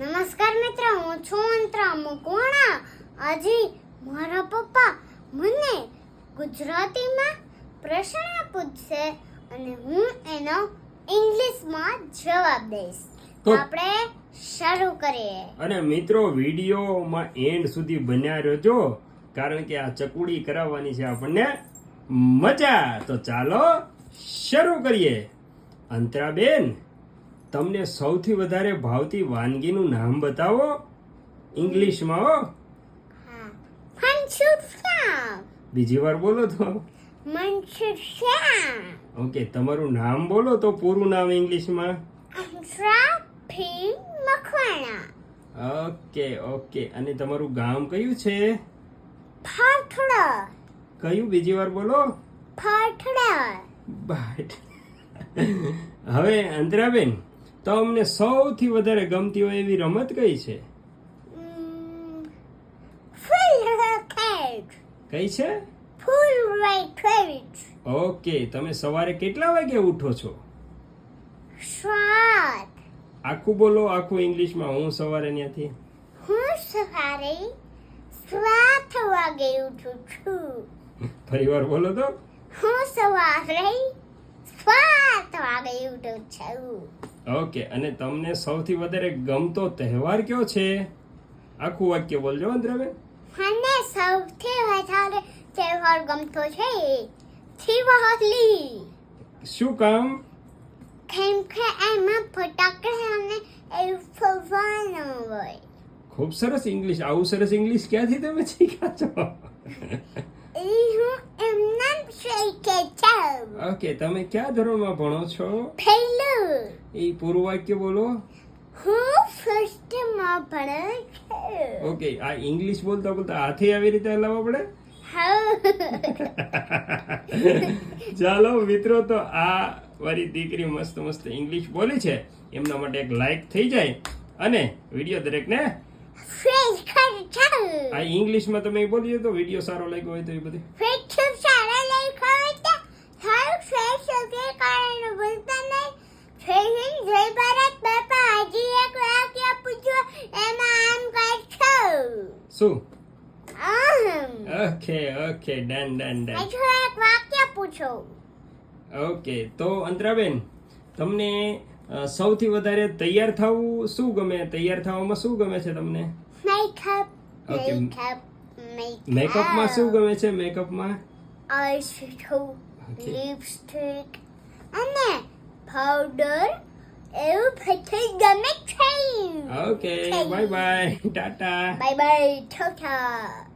નમસ્કાર મિત્ર હું છું અંતરા મકવાણા. આજે મારા પપ્પા મને ગુજરાતીમાં પ્રશ્ન પૂછશે અને હું એનો ઇંગ્લિશમાં જવાબ દઈશ. તો તો- આપણે શરૂ કરીએ. અને મિત્રો વિડીયોમાં એન્ડ સુધી બન્યા રહેજો કારણ કે આ ચકુડી કરાવવાની છે આપણને મજા. તો ચાલો શરૂ કરીએ. અંતરાબેન તમને સૌથી વધારે ભાવતી વાનગીનું નામ બતાવો? ઇંગ્લિશમાં હો. બીજી વાર બોલો તો. ઓકે તમારું નામ બોલો તો પૂરું નામ ઇંગ્લિશમાં. Okay okay. અને તમારું ગામ કયું છે? ફાટડા કયું? બીજી વાર બોલો. ફાટડા બાટ. હવે અંતરાબેન તો અમને સૌથી વધારે ગમતી હોય એવી રમત કઈ છે? કઈ છે? ઓકે તમે સવારે કેટલા વાગે ઉઠો છો? સાત. આખું બોલો આખું ઇંગ્લિશમાં. હું સવારે ત્યાંથી હું સવારે સાત વાગે ઉઠું છું. ફરી વાર બોલો તો. હું સવારે ઉઠું છું. ઓકે અને તમને સૌથી વધારે ગમતો તહેવાર કયો છે? આખું વાક્ય બોલજો અંતરાબેન. મને સૌથી વધારે તહેવાર ગમતો છે દિવાળી શું કામ? કેમ કે એમાં ફટાકડા અને એવું ફરવાનું હોય. ખૂબ સરસ ઇંગ્લિશ આવું સરસ ઇંગ્લિશ ક્યાંથી તમે શીખ્યા છો એ હું એમના શીખે ઓકે તમે કયા ધોરણમાં ભણો છો? પહેલું. એ પૂરું વાક્ય બોલો. હું ફર્સ્ટમાં ભણું છું. ઓકે આ ઇંગ્લિશ બોલતા બોલતા હાથે આવી રીતે હલાવવા પડે? ચાલો મિત્રો તો આ મારી દીકરી મસ્ત મસ્ત ઇંગ્લિશ બોલી છે. એમના માટે એક લાઈક થઈ જાય અને વીડિયો દરેકને આ ઇંગ્લિશમાં તમે બોલીએ તો વીડિયો સારો લાગ્યો હોય તો એ બધી ફ્રેશ ખૂબ સારા લઈ ખબર છે સારું ઓકે કારણ બોલતા નહીં. ફ્રેશ જય ભારત બાપા હજી એક વાક્ય પૂછો એમાં આમ કરશું શું? Okay okay done done done. હજુ એક વાક્ય પૂછો. ઓકે તો અંતરાબેન તમને સૌથી વધારે તૈયાર થવું શું ગમે? તૈયાર થવામાં શું ગમે છે તમને? મેકઅપ મેકઅપ મેકઅપમાં શું ગમે છે? મેકઅપમાં? આઈશેડો લિપસ્ટિક અને પાવડર એવું બધું ગમે છે. Okay bye bye tata bye bye tata